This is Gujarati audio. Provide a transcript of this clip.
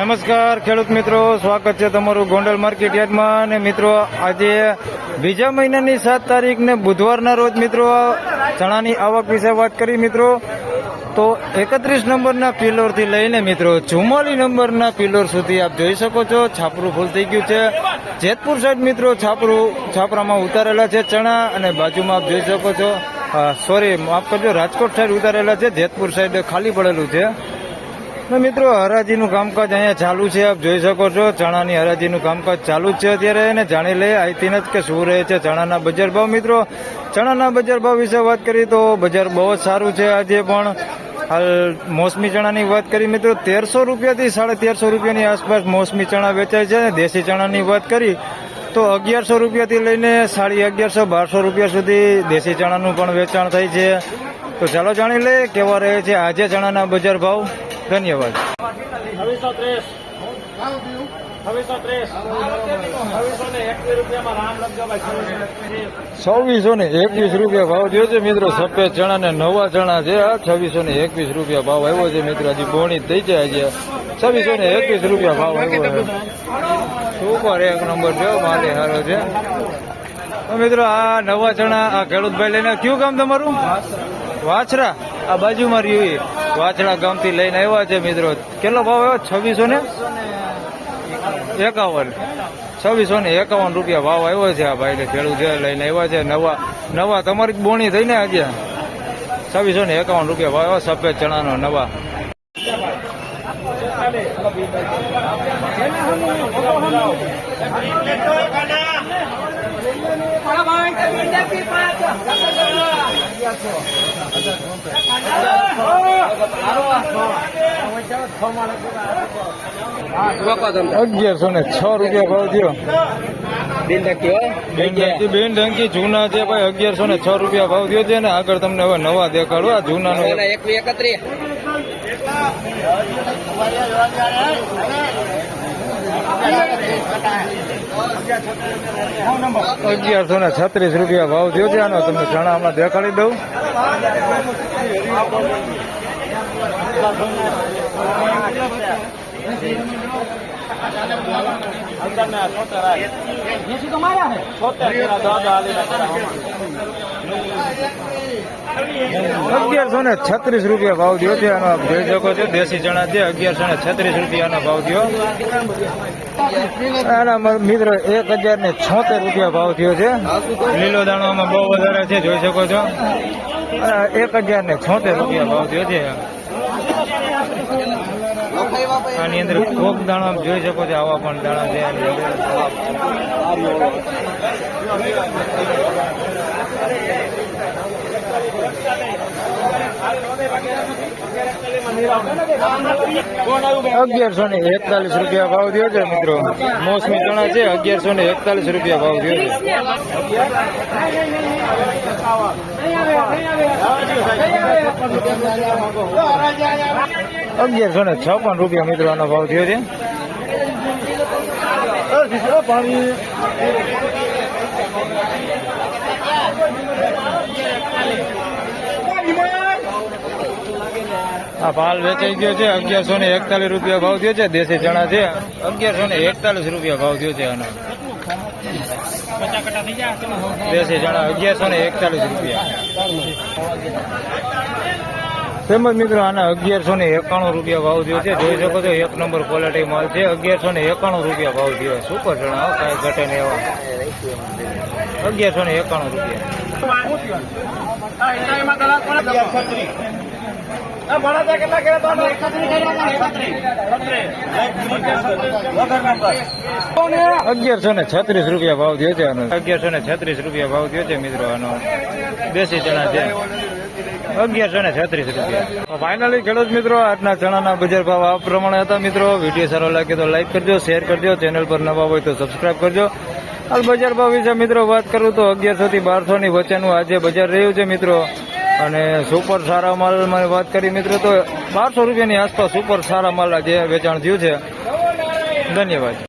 નમસ્કાર, ખેડૂત મિત્રો. સ્વાગત છે તમારું ગોંડલ માર્કેટ યાર્ડમાં. અને મિત્રો, આજે બીજા મહિનાની સાત તારીખ ને બુધવારના રોજ મિત્રો ચણાની આવક વિશે વાત કરી, મિત્રો. તો એકત્રીસ નંબરના પિલોરથી લઈને મિત્રો ચુમ્માલી નંબરના પિલોર સુધી આપ જોઈ શકો છો. છાપરું ફૂલ થઈ ગયું છે. જેતપુર સાઈડ મિત્રો છાપરું, છાપરામાં ઉતારેલા છે ચણા અને બાજુમાં આપ જોઈ શકો છો. સોરી માફ કરજો, રાજકોટ સાઈડ ઉતારેલા છે. જેતપુર સાઈડ ખાલી પડેલું છે. મિત્રો, હરાજીનું કામકાજ અહીંયા ચાલુ છે. આપ જોઈ શકો છો, ચણાની હરાજીનું કામકાજ ચાલુ જ છે અત્યારે અને જાણી લઈએ અહીંથી જ કે શું રહે છે ચણાના બજાર ભાવ. મિત્રો, ચણાના બજાર ભાવ વિશે વાત કરીએ તો બજાર બહુ જ સારું છે આજે પણ. હાલ મોસમી ચણાની વાત કરી, મિત્રો, તેરસો રૂપિયાથી સાડા તેરસો રૂપિયાની આસપાસ મોસમી ચણા વેચાય છે અને દેશી ચણાની વાત કરી, તો અગિયારસો રૂપિયાથી લઈને સાડી અગિયારસો, બારસો રૂપિયા સુધી દેશી ચણાનું પણ વેચાણ થાય છે. તો ચાલો જાણી લઈએ કેવા રહે છે આજે ચણાના બજાર ભાવ? ધન્યવાદ. છવ્વીસો ત્રીસ. છવ્વીસો ને એકવીસ રૂપિયા ભાવ થયો છે મિત્રો સફેદ ચણા ને નવા ચણા છે. આ છવ્વીસો ને એકવીસ રૂપિયા ભાવ આવ્યો છે મિત્રો હજી બોણી થઈ જાય છે. છવ્વીસો ને એકવીસ રૂપિયા ભાવ આવ્યો છે. સુપર એક નંબર છે માલી હારો છે. મિત્રો આ નવા ચણા આ ખેડૂતભાઈ લઈને કયું કામ તમારું? વાછરા. આ બાજુમાં રહ્યું એ વાછડા ગામથી લઈને આવ્યા છે મિત્રો. કેટલો ભાવ આવ્યો? છવ્વીસો ને? એકાવન. છવ્વીસો ને એકાવન રૂપિયા ભાવ આવ્યો છે આ ભાઈ ખેડૂત છે લઈને આવ્યા છે. નવા નવા તમારી બોણી થઈને આજે. છવ્વીસો ને એકાવન રૂપિયા ભાવ આવ્યો, સફેદ ચણાનો નવા. અગિયારસો ને છ રૂપિયા ભાવ થયો. બેન ઢંકી જૂના છે ભાઈ અગિયારસો ને છ રૂપિયા ભાવ થયો છે ને આગળ તમને હવે નવા દેખાડો આ જૂનાનો અગિયારસો ને છત્રીસ રૂપિયા ભાવ થયો છે. આનો તમને ચણા હમણાં દેખાડી દઉં. અગિયારસો ને છત્રીસ રૂપિયા ભાવ થયો છે, આનો જોઈ શકો છો દેશી ચણા છે, અગિયારસો ને છત્રીસ રૂપિયાનો ભાવ થયો આના મિત્રો એક હજાર ને છોતેર રૂપિયા ભાવ થયો છે. લીલો દાણો બહુ વધારે છે, જોઈ શકો છો. એક હજાર ને છોતેર રૂપિયા ભાવ થયો છે. આની અંદર કોક દાણો જોઈ શકો છો, આવા પણ દાણા છે. આની અંદર અગિયારસો ને એકતાલીસ રૂપિયા ભાવ થયો છે મિત્રો. મોસમી ચણા છે, અગિયારસો ને એકતાલીસ રૂપિયા ભાવ થયો છે. અગિયારસો ને છપ્પન રૂપિયા મિત્રો આનો ભાવ થયો છે. આ પાલ વેચાઈ ગયો છે, અગિયારસો ને એકતાલીસ રૂપિયા ભાવ થયો છે, દેશી ચણા છે, અગિયારસો ને એકતાલીસ રૂપિયા ભાવ થયો છે આનો. દેશી ચણા અગિયારસો ને એકતાલીસ રૂપિયા. તેમજ મિત્રો, આના અગિયારસો ને એકાણું રૂપિયા ભાવ થયો છે, જોઈ શકો છો, એક નંબર ક્વોલિટી માલ છે, અગિયારસો ને એકાણું રૂપિયા ભાવ થયો સુપર ચણા કાંઈ ઘટે ને એવા. અગિયારસો ને એકાણું રૂપિયા. અગિયારસો ને છત્રીસ રૂપિયા ભાવ થયો છે આનો. અગિયારસો ને છત્રીસ રૂપિયા ભાવ થયો છે મિત્રો આનો. દેશી ચણા છે. અગિયારસો ને છત્રીસ રૂપિયા. ફાઇનલી ખેડૂત મિત્રો આજના ચણાના બજાર ભાવ આ પ્રમાણે હતા મિત્રો. વીડિયો સારો લાગે તો લાઈક કરજો શેર કરજો ચેનલ પર નવા હોય તો સબસ્ક્રાઇબ કરજો. હાલ બજાર ભાવ વિશે મિત્રો વાત કરું તો અગિયારસો થી બારસો ની વચ્ચેનું આજે બજાર રહ્યું છે મિત્રો. અને સુપર સારા માલમાં વાત કરી મિત્રો, તો બારસો રૂપિયાની આસપાસ સુપર સારા માલ આજે વેચાણ થયું છે. ધન્યવાદ.